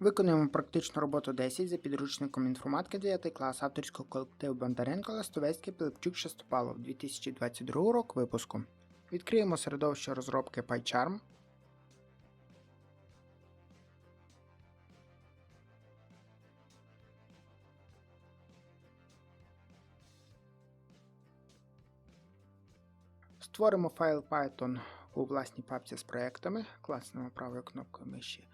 Виконуємо практичну роботу 10 за підручником інформатики 9 клас авторського колективу Бондаренко Ластовецький Пилипчук Шестопалов 2022 рок випуску. Відкриємо середовище розробки PyCharm. Створимо файл Python у власній папці з проектами, класнемо правою кнопкою миші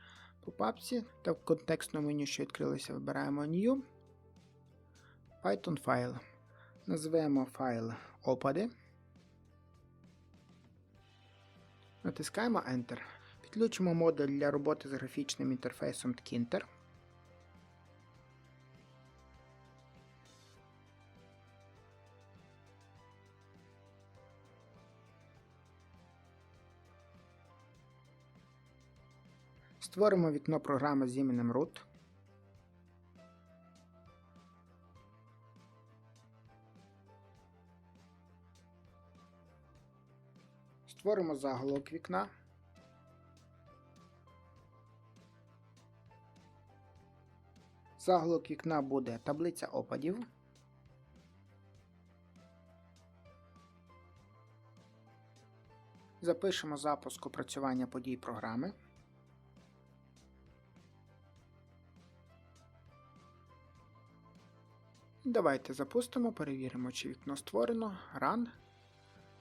по папці та в контекстному меню, що відкрилося, вибираємо New, Python файл. Назвемо файл опади. Натискаємо Enter. Підключимо модуль для роботи з графічним інтерфейсом Tkinter. Створимо вікно програми з іменем root. Створимо заголовок вікна. Заголовок вікна буде таблиця опадів. Запишемо запуск опрацювання подій програми. Давайте запустимо, перевіримо, чи вікно створено. Run.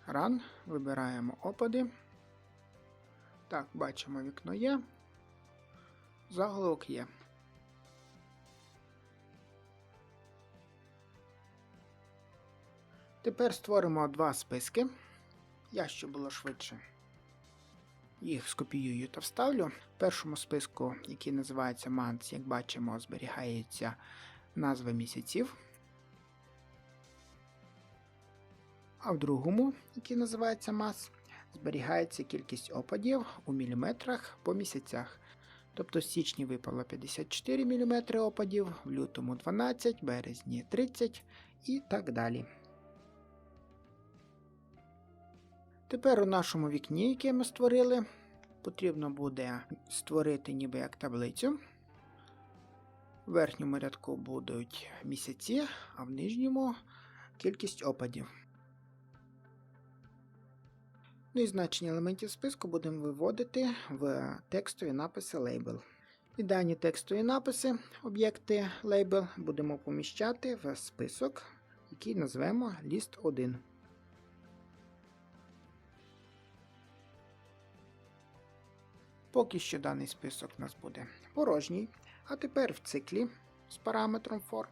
Run. Вибираємо опади. Так, бачимо, вікно є. Заголовок є. Тепер створимо два списки. Я, щоб було швидше, їх скопіюю та вставлю. В першому списку, який називається Months, як бачимо, зберігається назва місяців. А в другому, який називається мас, зберігається кількість опадів у міліметрах по місяцях. Тобто в січні випало 54 мм опадів, в лютому 12, березні 30 і так далі. Тепер у нашому вікні, яке ми створили, потрібно буде створити ніби як таблицю. В верхньому рядку будуть місяці, а в нижньому кількість опадів. Ну і значення елементів списку будемо виводити в текстові написи Label. І дані текстові написи, об'єкти Label, будемо поміщати в список, який назвемо List 1. Поки що даний список у нас буде порожній. А тепер в циклі з параметром for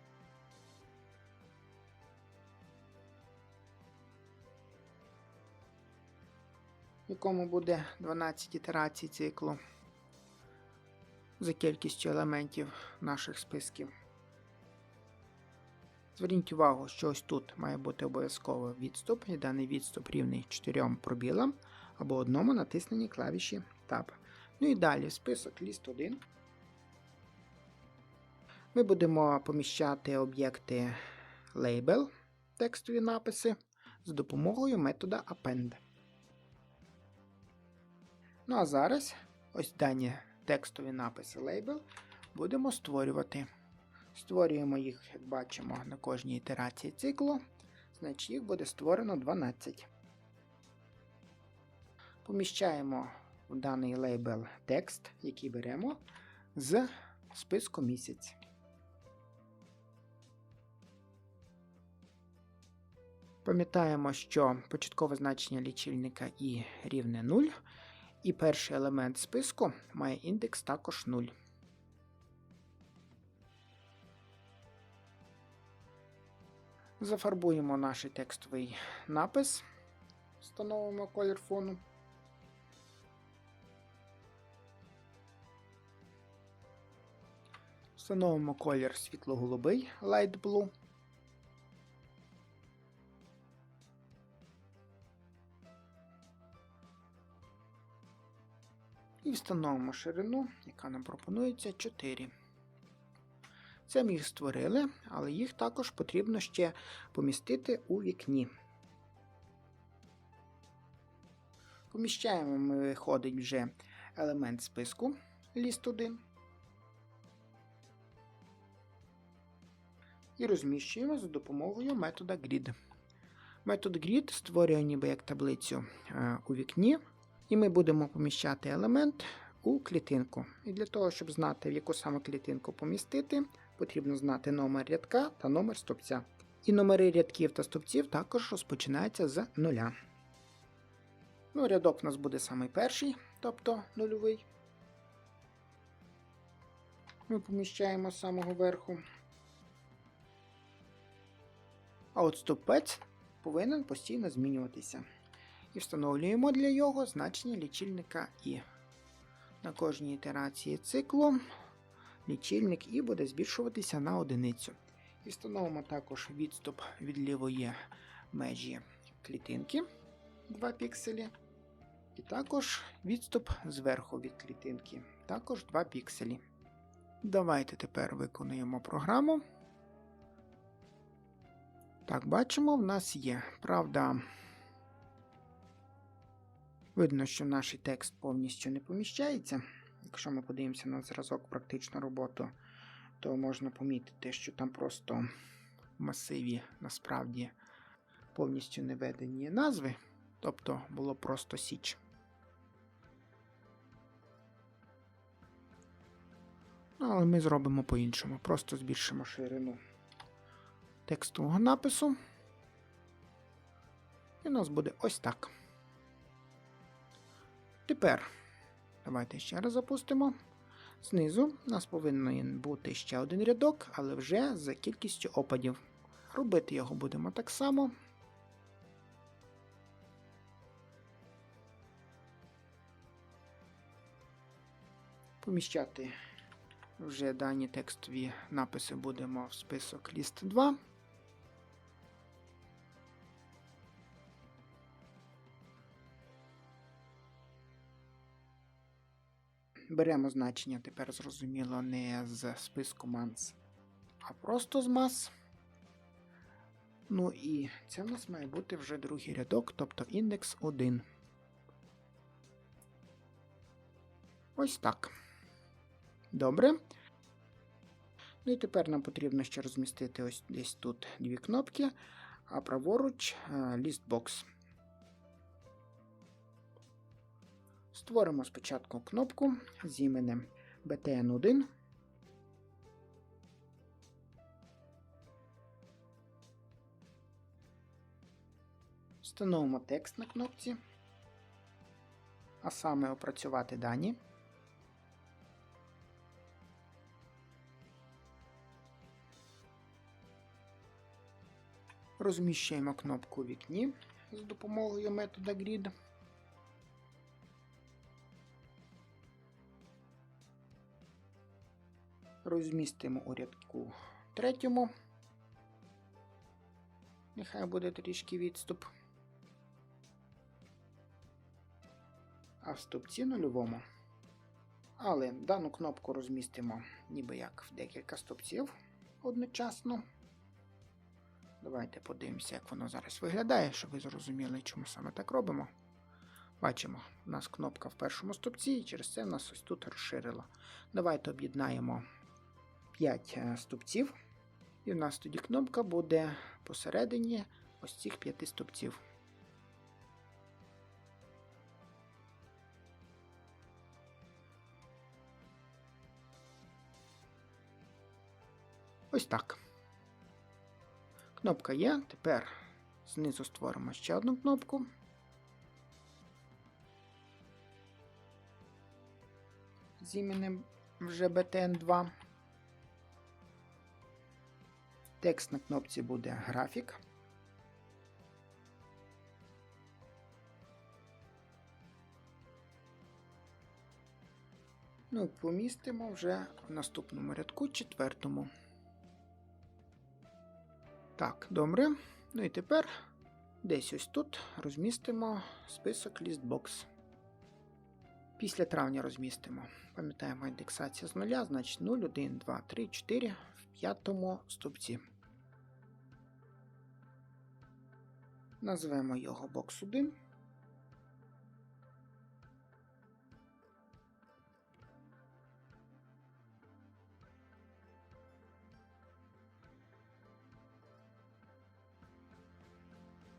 якому буде 12 ітерацій циклу за кількістю елементів наших списків. Зверніть увагу, що ось тут має бути обов'язково відступ, і даний відступ рівний 4 пробілам або одному натисненні клавіші Tab. Ну і далі список ліст 1. Ми будемо поміщати об'єкти label, текстові написи з допомогою метода append. Ну а зараз ось дані текстові написи Label будемо створювати. Створюємо їх, як бачимо, на кожній ітерації циклу, значить їх буде створено 12. Поміщаємо в даний лейбл текст, який беремо з списку місяць. Пам'ятаємо, що початкове значення лічильника і рівне 0. І перший елемент списку має індекс також 0. Зафарбуємо наш текстовий напис, встановимо колір фону. Встановимо колір світло-голубий Light Blue. І встановимо ширину, яка нам пропонується 4. Це ми їх створили, але їх також потрібно ще помістити у вікні. Поміщаємо ми виходить вже елемент списку ліст 1 І розміщуємо за допомогою метода grid. Метод grid створює ніби як таблицю е, у вікні і ми будемо поміщати елемент у клітинку. І для того, щоб знати, в яку саме клітинку помістити, потрібно знати номер рядка та номер стовпця. І номери рядків та стовпців також розпочинаються з нуля. Ну, рядок у нас буде самий перший, тобто нульовий. Ми поміщаємо з самого верху. А от стовпець повинен постійно змінюватися. І встановлюємо для його значення лічильника І. На кожній ітерації циклу лічильник І буде збільшуватися на одиницю. І встановимо також відступ від лівої межі клітинки 2 пікселі. І також відступ зверху від клітинки, також 2 пікселі. Давайте тепер виконуємо програму. Так, бачимо, в нас є. Правда, видно, що наш текст повністю не поміщається. Якщо ми подивимося на зразок практичну роботу, то можна помітити, що там просто в масиві насправді повністю не введені назви, тобто було просто січ. Ну, але ми зробимо по-іншому, просто збільшимо ширину текстового напису. І у нас буде ось так. Тепер давайте ще раз запустимо. Знизу у нас повинен бути ще один рядок, але вже за кількістю опадів. Робити його будемо так само. Поміщати вже дані текстові написи будемо в список ліст 2. Беремо значення тепер зрозуміло не з списку манс, а просто з мас. Ну і це в нас має бути вже другий рядок, тобто індекс 1. Ось так. Добре. Ну і тепер нам потрібно ще розмістити ось десь тут дві кнопки, а праворуч лістбокс. Створимо спочатку кнопку з іменем btn1. Встановимо текст на кнопці, а саме опрацювати дані. Розміщуємо кнопку вікні з допомогою метода grid. Розмістимо у рядку третьому. Нехай буде трішки відступ. А в стопці нульовому. Але дану кнопку розмістимо ніби як в декілька стопців одночасно. Давайте подивимося, як воно зараз виглядає, щоб ви зрозуміли, чому саме так робимо. Бачимо, у нас кнопка в першому стопці, і через це в нас ось тут розширило. Давайте об'єднаємо 5 е, стопців, і в нас тоді кнопка буде посередині ось цих 5 стопців. Ось так. Кнопка є. Тепер знизу створимо ще одну кнопку. З іменем вже BTN2. Текст на кнопці буде графік. Ну, помістимо вже в наступному рядку четвертому. Так, добре. Ну і тепер десь ось тут розмістимо список лістбокс. Після травня розмістимо. Пам'ятаємо, індексація з нуля, значить 0, 1, 2, 3, 4 в п'ятому стовпці. Назвемо його бокс 1.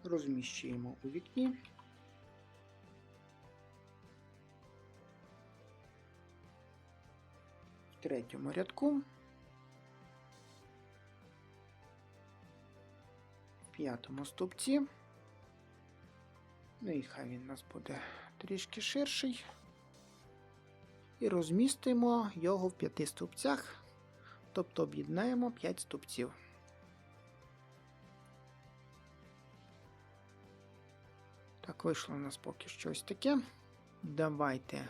Розміщуємо у вікні. В третьому рядку. В п'ятому стовпці. Ну і хай він у нас буде трішки ширший. І розмістимо його в п'яти стовпцях, тобто об'єднаємо 5 стовпців. Так, вийшло у нас поки щось таке. Давайте,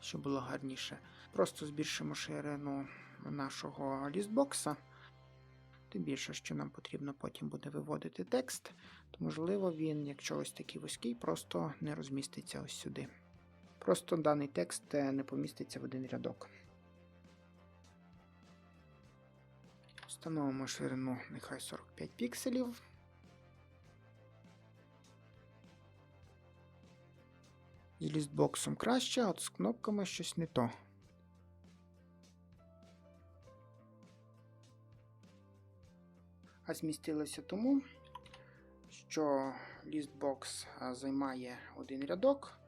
щоб було гарніше, просто збільшимо ширину нашого лістбокса. Тим більше, що нам потрібно потім буде виводити текст, то можливо він, якщо ось такий вузький, просто не розміститься ось сюди. Просто даний текст е, не поміститься в один рядок. Встановимо ширину нехай 45 пікселів. З лістбоксом краще, от з кнопками щось не то. А змістилося тому, що лістбокс займає один рядок,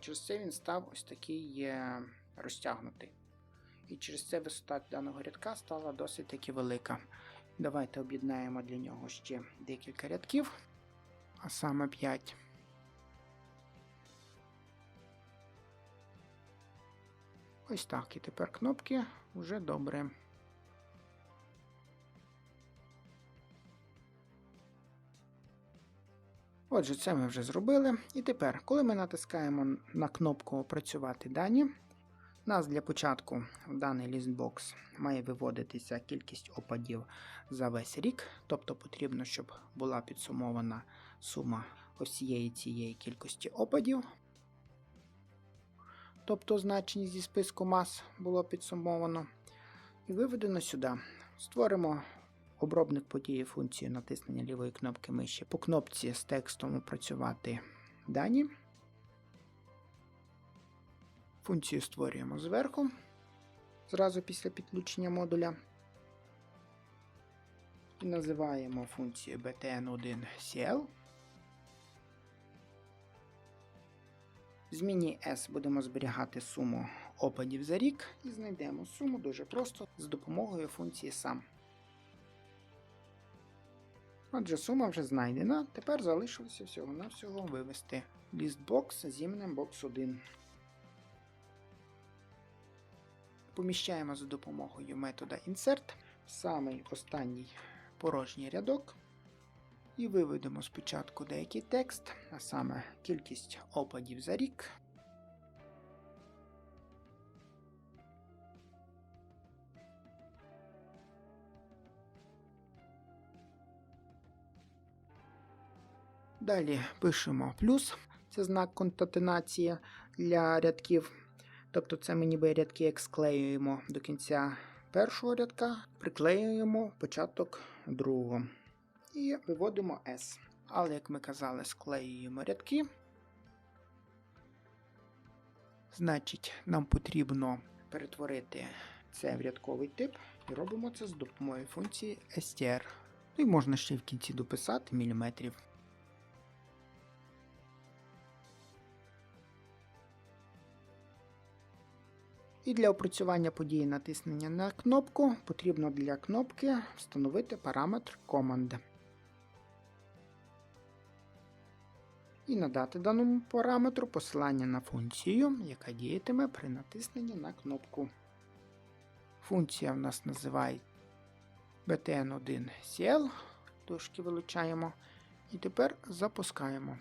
через це він став ось такий розтягнутий. І через це висота даного рядка стала досить таки велика. Давайте об'єднаємо для нього ще декілька рядків, а саме 5. Ось так. І тепер кнопки вже добре. Отже, це ми вже зробили. І тепер, коли ми натискаємо на кнопку Опрацювати дані, нас для початку в даний лістбокс має виводитися кількість опадів за весь рік, тобто потрібно, щоб була підсумована сума усієї цієї кількості опадів. Тобто значення зі списку мас було підсумовано. І виведено сюди. Створимо обробник події функцію натиснення лівої кнопки миші. По кнопці з текстом опрацювати дані. Функцію створюємо зверху, зразу після підключення модуля. І називаємо функцію btn1cl. В зміні S будемо зберігати суму опадів за рік і знайдемо суму дуже просто з допомогою функції сам. Отже, сума вже знайдена. Тепер залишилося всього-навсього вивести лістбокс з іменем box1. Поміщаємо за допомогою метода Insert самий останній порожній рядок. І виведемо спочатку деякий текст, а саме кількість опадів за рік. Далі пишемо плюс, це знак конкатенації для рядків. Тобто це ми ніби рядки як склеюємо до кінця першого рядка, приклеюємо початок другого. І виводимо S. Але, як ми казали, склеюємо рядки. Значить, нам потрібно перетворити це в рядковий тип, і робимо це з допомогою функції str. Ну і можна ще в кінці дописати міліметрів. І для опрацювання події натиснення на кнопку потрібно для кнопки встановити параметр Command. І надати даному параметру посилання на функцію, яка діятиме при натисненні на кнопку. Функція в нас називає btn1cl, дужки вилучаємо. І тепер запускаємо.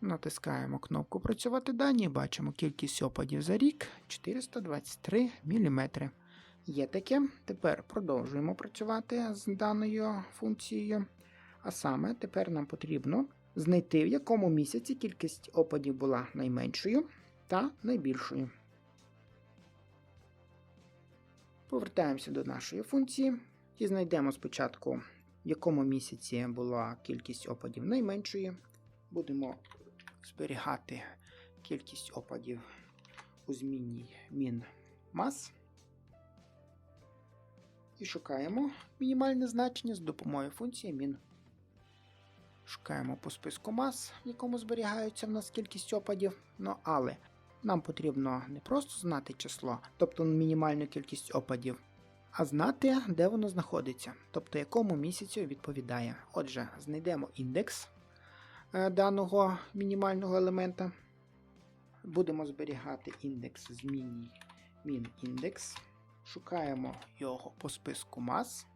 Натискаємо кнопку Працювати дані бачимо кількість опадів за рік 423 мм. Є таке. Тепер продовжуємо працювати з даною функцією. А саме, тепер нам потрібно знайти, в якому місяці кількість опадів була найменшою та найбільшою. Повертаємося до нашої функції і знайдемо спочатку, в якому місяці була кількість опадів найменшою. Будемо зберігати кількість опадів у змінній mass. І шукаємо мінімальне значення з допомогою функції min. Шукаємо по списку мас, в якому зберігаються в нас кількість опадів. Ну але нам потрібно не просто знати число, тобто мінімальну кількість опадів, а знати, де воно знаходиться, тобто якому місяцю відповідає. Отже, знайдемо індекс даного мінімального елемента. Будемо зберігати індекс змінній min-індекс. Шукаємо його по списку мас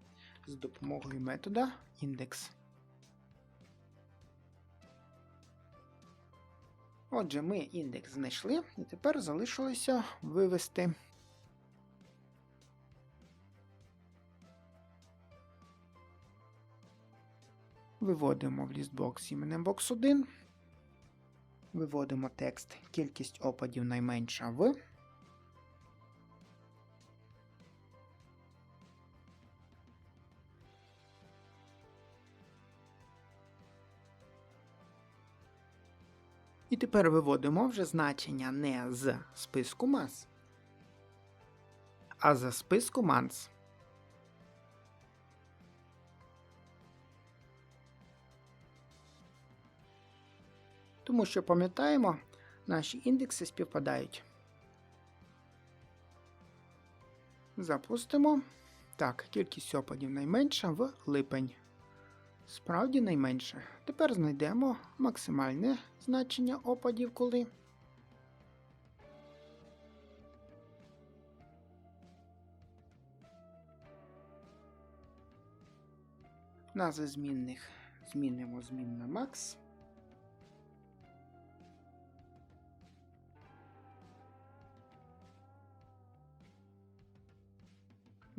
з допомогою метода індекс. Отже, ми індекс знайшли, і тепер залишилося вивести. Виводимо в лістбокс іменем box 1. Виводимо текст кількість опадів найменша в. І тепер виводимо вже значення не з списку мас, а за списку манс. Тому що пам'ятаємо, наші індекси співпадають. Запустимо. Так, кількість опадів найменша в липень. Справді найменше. Тепер знайдемо максимальне значення опадів коли. Назви змінних змінимо змінна max.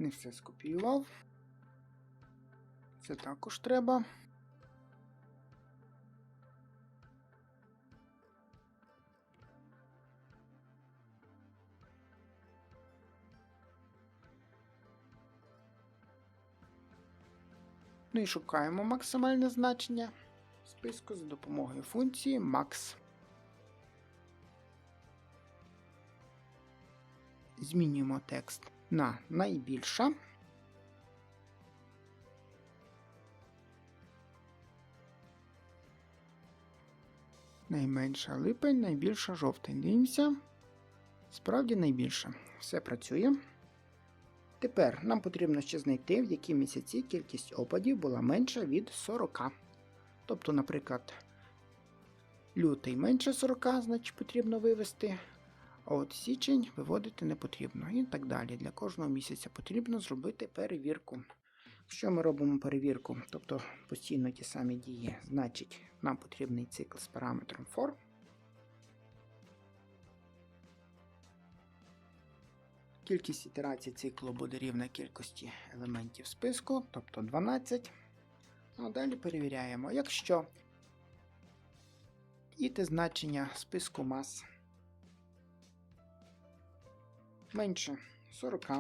Не все скопіював. Це також треба. Ну і шукаємо максимальне значення списку за допомогою функції max. Змінюємо текст на найбільша. Найменша липень, найбільша жовтень. Дивимося. Справді найбільше. Все працює. Тепер нам потрібно ще знайти, в які місяці кількість опадів була менша від 40. Тобто, наприклад, лютий менше 40, значить потрібно вивести. А от січень виводити не потрібно. І так далі. Для кожного місяця потрібно зробити перевірку. Якщо ми робимо перевірку, тобто постійно ті самі дії, значить нам потрібний цикл з параметром for. Кількість ітерацій циклу буде рівна кількості елементів списку, тобто 12. А далі перевіряємо, якщо іти значення списку мас менше 40.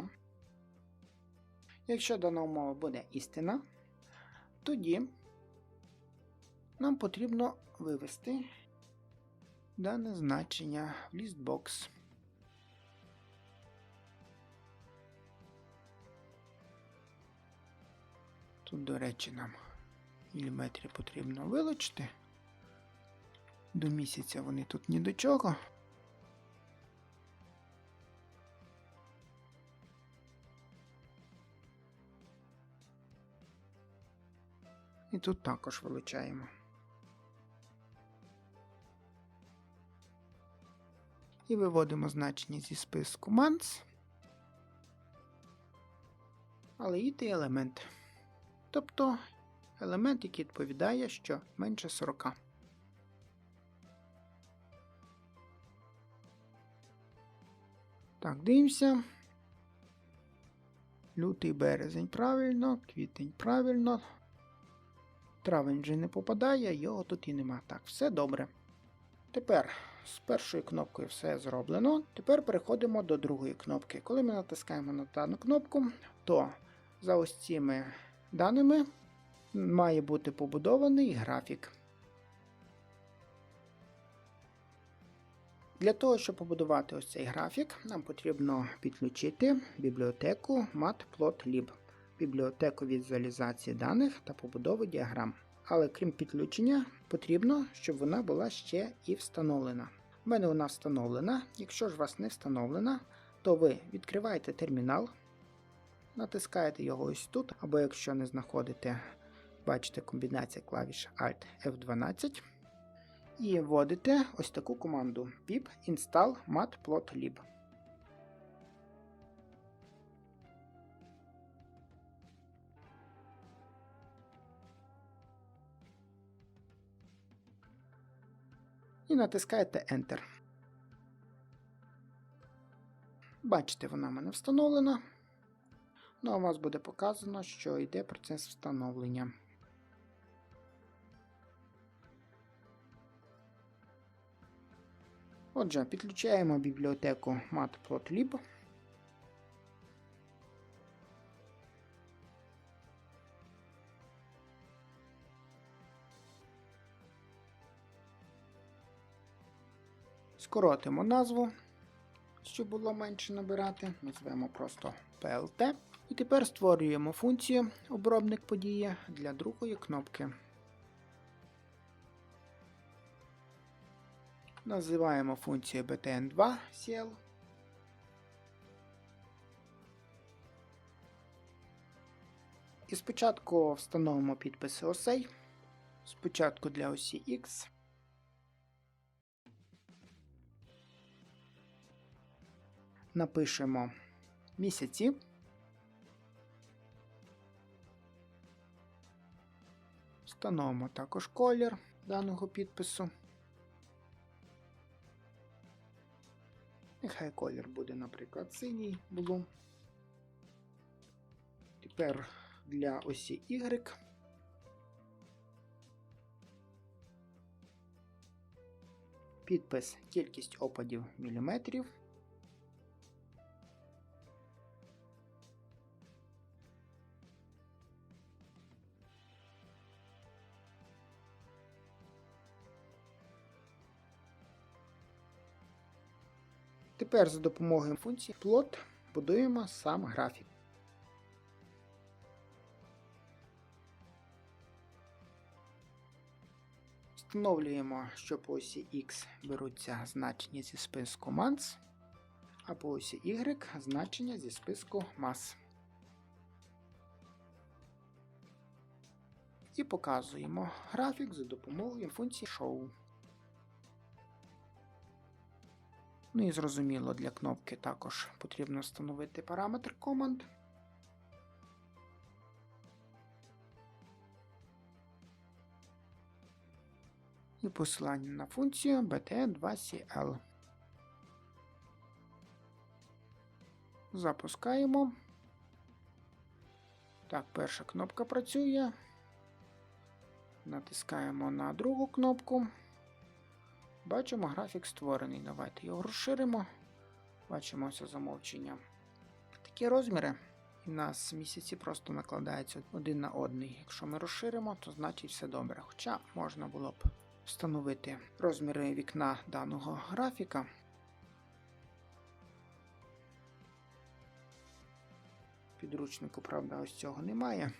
Якщо дана умова буде істина, тоді нам потрібно вивести дане значення в лістбокс. Тут, до речі, нам міліметрі потрібно вилучити. До місяця вони тут ні до чого. І тут також вилучаємо. І виводимо значення зі списку months, але і той елемент. Тобто елемент, який відповідає, що менше 40. Так, дивимося. Лютий березень правильно, квітень правильно. Травень вже не попадає, його тут і нема. Так, все добре. Тепер з першою кнопкою все зроблено. Тепер переходимо до другої кнопки. Коли ми натискаємо на дану кнопку, то за ось цими даними має бути побудований графік. Для того, щоб побудувати ось цей графік, нам потрібно підключити бібліотеку Matplotlib, бібліотеку візуалізації даних та побудови діаграм. Але крім підключення, потрібно, щоб вона була ще і встановлена. У мене вона встановлена. Якщо ж у вас не встановлена, то ви відкриваєте термінал, натискаєте його ось тут, або якщо не знаходите, бачите комбінація клавіш Alt F12. І вводите ось таку команду pip install matplotlib. І натискаєте Enter. Бачите, вона в мене встановлена. Ну, а у вас буде показано, що йде процес встановлення. Отже, підключаємо бібліотеку matplotlib. Скоротимо назву, щоб було менше набирати. Назвемо просто PLT. І тепер створюємо функцію обробник події для другої кнопки. Називаємо функцію btn2 CL. І спочатку встановимо підписи осей. Спочатку для осі X. Напишемо місяці. Встановимо також колір даного підпису. Нехай колір буде, наприклад, синій блу. Тепер для осі Y. Підпис кількість опадів міліметрів. Тепер за допомогою функції plot будуємо сам графік. Встановлюємо, що по осі X беруться значення зі списку months, а по осі Y значення зі списку mass. І показуємо графік за допомогою функції show. Ну і зрозуміло, для кнопки також потрібно встановити параметр команд. І посилання на функцію BT2CL. Запускаємо. Так, перша кнопка працює. Натискаємо на другу кнопку. Бачимо, графік створений. Давайте його розширимо. Бачимо ось замовчення. Такі розміри. В нас місяці просто накладаються один на одний. Якщо ми розширимо, то значить все добре. Хоча можна було б встановити розміри вікна даного графіка. Підручнику, правда, ось цього немає.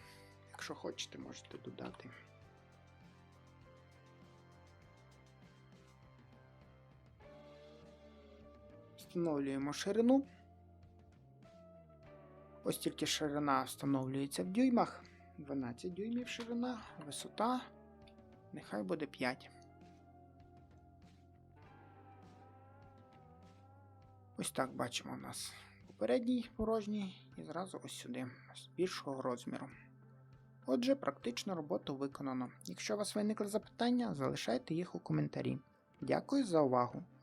Якщо хочете, можете додати. Встановлюємо ширину. Ось тільки ширина встановлюється в дюймах. 12 дюймів ширина, висота. Нехай буде 5. Ось так бачимо у нас попередній порожній і зразу ось сюди, з більшого розміру. Отже, практично роботу виконано. Якщо у вас виникли запитання, залишайте їх у коментарі. Дякую за увагу!